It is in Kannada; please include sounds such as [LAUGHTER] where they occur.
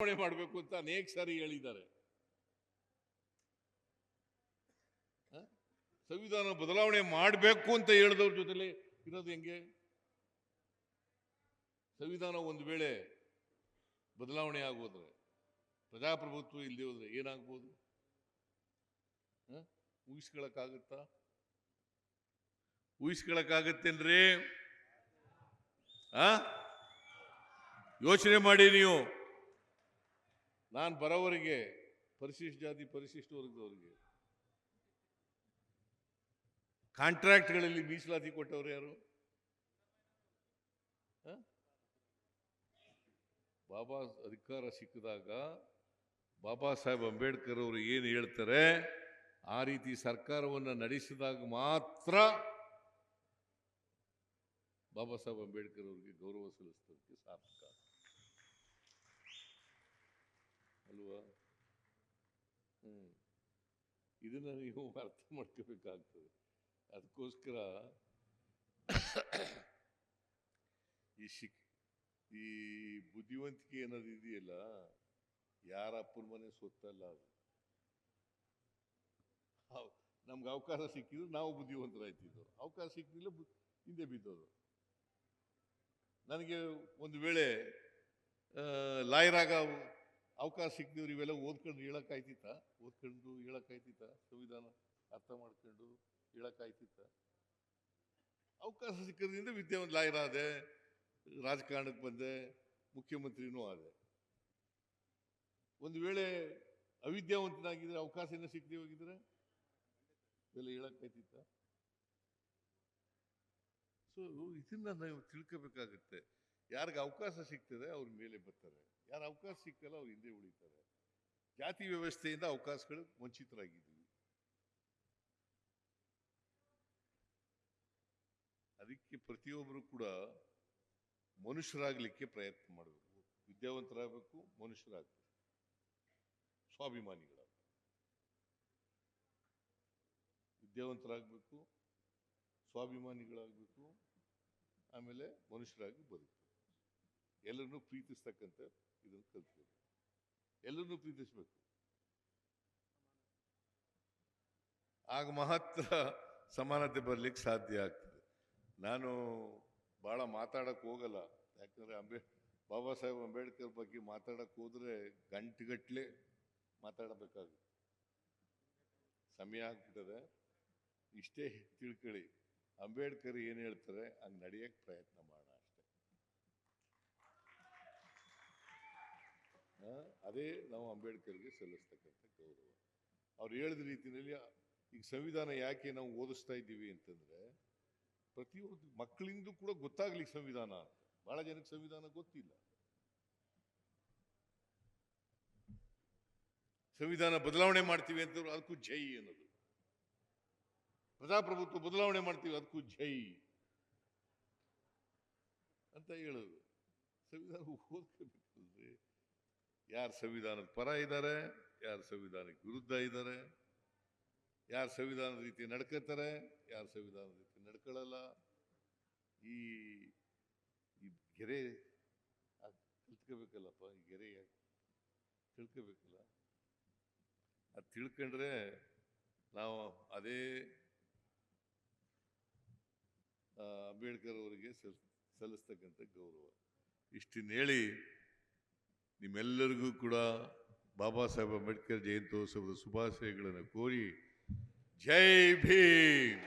ಬದಲಾವಣೆ ಮಾಡಬೇಕು ಅಂತ ಅನೇಕ ಸಾರಿ ಹೇಳಿದ್ದಾರೆ? ಸಂವಿಧಾನ ಬದಲಾವಣೆ ಮಾಡಬೇಕು ಅಂತ ಹೇಳಿದವ್ರ ಜೊತೆಲಿ ಇರೋದು ಹೆಂಗೆ? ಸಂವಿಧಾನ ಒಂದು ವೇಳೆ ಬದಲಾವಣೆ ಆಗೋದ್ರೆ, ಪ್ರಜಾಪ್ರಭುತ್ವ ಇಲ್ಲದೆ ಹೋದ್ರೆ ಏನಾಗ್ಬೋದು? ಊಹಿಸ್ಕೊಳಕ್ಕಾಗತ್ತಾ? ಊಹಿಸ್ಕೊಳಕ್ಕಾಗತ್ತೇನ್ರಿ ಆ ಯೋಚನೆ ಮಾಡಿ ನೀವು. ನಾನು ಬರೋವರಿಗೆ, ಪರಿಶಿಷ್ಟ ಜಾತಿ ಪರಿಶಿಷ್ಟ ವರ್ಗದವರಿಗೆ ಕಾಂಟ್ರಾಕ್ಟ್ಗಳಲ್ಲಿ ಮೀಸಲಾತಿ ಕೊಟ್ಟವ್ರು ಯಾರು? ಬಾಬಾ ಅಧಿಕಾರ ಸಿಕ್ಕಿದಾಗ ಬಾಬಾ ಸಾಹೇಬ್ ಅಂಬೇಡ್ಕರ್ ಅವರು ಏನು ಹೇಳ್ತಾರೆ? ಆ ರೀತಿ ಸರ್ಕಾರವನ್ನು ನಡೆಸಿದಾಗ ಮಾತ್ರ ಬಾಬಾ ಸಾಹೇಬ್ ಅಂಬೇಡ್ಕರ್ ಅವರಿಗೆ ಗೌರವ ಸಲ್ಲಿಸೋದಕ್ಕೆ ಸಾರ್ಥಕ ಅಲ್ವಾ? ಹ್ಮ್. ಇದನ್ನ ನೀವು [LAUGHS] ಅರ್ಥ ಮಾಡ್ಕೋಬೇಕಾಗ್ತದೆ. ಅದಕ್ಕೋಸ್ಕರ [COUGHS] ಈ ಶಿಕ್, ಈ ಬುದ್ಧಿವಂತಿಕೆ ಅನ್ನೋದು ಇದೆಯಲ್ಲ, ಯಾರ ಅಪ್ಪನ ಮನೆ ಸೊತ್ತಲ್ಲ ಅದು. ನಮ್ಗೆ ಅವಕಾಶ ಸಿಕ್ಕಿದ್ರೆ ನಾವು ಬುದ್ಧಿವಂತರಾಯ್ತಿದ್ದು. ಅವಕಾಶ ಸಿಕ್ಕಿಲ್ಲ ಹಿಂದೆ ಬಿದ್ದೋದು ನನಗೆ ಒಂದು ವೇಳೆ ಲಾಯರಾಗ ಅವಕಾಶ ಸಿಕ್ಕಿದ್ರೆ ಇವೆಲ್ಲ ಓದ್ಕೊಂಡು ಹೇಳೋಕ್ಕಾಯ್ತಿತ್ತ? ಓದ್ಕೊಂಡು ಹೇಳೋಕ್ಕಾಯ್ತಿತ್ತ? ಸಂವಿಧಾನ ಅರ್ಥ ಮಾಡ್ಕೊಂಡು ಹೇಳೋಕ್ಕಾಯ್ತಿತ್ತ? ಅವಕಾಶ ಸಿಕ್ಕೋದ್ರಿಂದ ವಿದ್ಯಾವಂತ ಲಾಯರ್ ಆದೆ, ರಾಜಕಾರಣಕ್ಕೆ ಬಂದೆ, ಮುಖ್ಯಮಂತ್ರಿನೂ ಆದೆ. ಒಂದು ವೇಳೆ ಅವಿದ್ಯಾವಂತನಾಗಿದ್ರೆ ಅವಕಾಶನ ಸಿಕ್ಕದೆ ಹೋಗಿದ್ರೆ ಇವೆಲ್ಲ ಹೇಳೋಕ್ಕಾಯ್ತಿತ್ತ? ಸೊ ಇದನ್ನ ನಾವು ತಿಳ್ಕೋಬೇಕಾಗುತ್ತೆ. ಯಾರಿಗೆ ಅವಕಾಶ ಸಿಗ್ತದೆ, ಅವ್ರ ಮೇಲೆ ಬರ್ತಾರೆ. ಯಾರು ಅವಕಾಶ ಸಿಕ್ಕಲ್ಲ ಅವ್ರು ಹಿಂದೆ ಉಳಿತಾರೆ. ಜಾತಿ ವ್ಯವಸ್ಥೆಯಿಂದ ಅವಕಾಶಗಳು ವಂಚಿತರಾಗಿದ್ದೀವಿ. ಅದಕ್ಕೆ ಪ್ರತಿಯೊಬ್ಬರು ಕೂಡ ಮನುಷ್ಯರಾಗಲಿಕ್ಕೆ ಪ್ರಯತ್ನ ಮಾಡಬೇಕು. ವಿದ್ಯಾವಂತರಾಗಬೇಕು, ಮನುಷ್ಯರಾಗಬೇಕು. ಸ್ವಾಭಿಮಾನಿಗಳಾಗಬೇಕು. ವಿದ್ಯಾವಂತರಾಗಬೇಕು, ಸ್ವಾಭಿಮಾನಿಗಳಾಗಬೇಕು, ಆಮೇಲೆ ಮನುಷ್ಯರಾಗಿ ಬದುಕಬೇಕು. ಎಲ್ಲರನ್ನೂ ಪ್ರೀತಿಸ್ತಕ್ಕಂಥ ಇದನ್ನು ಕಲಿಸ್ಬೇಕು ಎಲ್ಲರನ್ನೂ ಪ್ರೀತಿಸ್ಬೇಕು. ಆಗ ಮಾತ್ರ ಸಮಾನತೆ ಬರ್ಲಿಕ್ಕೆ ಸಾಧ್ಯ ಆಗ್ತದೆ. ನಾನು ಭಾಳ ಮಾತಾಡಕ್ಕೆ ಹೋಗಲ್ಲ. ಯಾಕಂದ್ರೆ ಅಂಬೇ, ಬಾಬಾ ಸಾಹೇಬ್ ಅಂಬೇಡ್ಕರ್ ಬಗ್ಗೆ ಮಾತಾಡಕ್ಕೆ ಹೋದ್ರೆ ಗಂಟೆಗಟ್ಟಲೆ ಮಾತಾಡಬೇಕಾಗುತ್ತೆ. ಸಮಯ ಆಗ್ಬಿಟ್ಟದೆ. ಇಷ್ಟೇ ತಿಳ್ಕೊಳ್ಳಿ. ಅಂಬೇಡ್ಕರ್ ಏನು ಹೇಳ್ತಾರೆ? ಹಂಗೆ ನಡೆಯಕ್ಕೆ ಪ್ರಯತ್ನ ಮಾಡೋಣ ಅಷ್ಟೇ ಆ, ಅದೇ ನಾವು ಅಂಬೇಡ್ಕರ್ಗೆ ಸಲ್ಲಿಸ್ತಕ್ಕಂಥ ಗೌರವ. ಅವ್ರು ಹೇಳಿದ ರೀತಿಯಲ್ಲಿ ಈಗ ಸಂವಿಧಾನ ಯಾಕೆ ನಾವು ಓದಿಸ್ತಾ ಇದ್ದೀವಿ ಅಂತಂದ್ರೆ, ಪ್ರತಿಯೊಂದು ಮಕ್ಕಳಿಂದ ಕೂಡ ಗೊತ್ತಾಗ್ಲಿ ಸಂವಿಧಾನ. ಬಹಳ ಜನಕ್ಕೆ ಸಂವಿಧಾನ ಗೊತ್ತಿಲ್ಲ. ಸಂವಿಧಾನ ಬದಲಾವಣೆ ಮಾಡ್ತೀವಿ ಅಂತ ಅದಕ್ಕೂ ಜೈ ಅನ್ನೋದು. ಪ್ರಜಾಪ್ರಭುತ್ವ ಬದಲಾವಣೆ ಮಾಡ್ತೀವಿ, ಅದಕ್ಕೂ ಜೈ ಅಂತ ಹೇಳೋದು. ಸಂವಿಧಾನ ಓದ್ಕೋಬೇಕಲ್ರಿ. ಯಾರು ಸಂವಿಧಾನದ ಪರ ಇದ್ದಾರೆ ಯಾರು ಸಂವಿಧಾನಕ್ಕೆ ವಿರುದ್ಧ ಇದ್ದಾರೆ ಯಾರು ಸಂವಿಧಾನದ ರೀತಿ ನಡ್ಕೋತಾರೆ, ಯಾರು ಸಂವಿಧಾನದ ರೀತಿ ನಡ್ಕೊಳ್ಳಲ್ಲ ಈ ಈ ಗೆರೆ ಅದ್ ಕಲ್ತ್ಕೋಬೇಕಲ್ಲಪ್ಪ ಈ ಗೆರೆ ತಿಳ್ಕೋಬೇಕಲ್ಲ? ಅದು ತಿಳ್ಕೊಂಡ್ರೆ ನಾವು ಅದೇ ಅಂಬೇಡ್ಕರ್ ಅವರಿಗೆ ಸಲ್, ಸಲ್ಲಿಸ್ತಕ್ಕಂಥ ಗೌರವ. ಇಷ್ಟನ್ನ ಹೇಳಿ ನಿಮ್ಮೆಲ್ಲರಿಗೂ ಕೂಡ ಬಾಬಾ ಸಾಹೇಬ್ ಅಂಬೇಡ್ಕರ್ ಜಯಂತ್ಯೋತ್ಸವದ ಶುಭಾಶಯಗಳನ್ನು ಕೋರಿ ಜೈ ಭೀಮ್.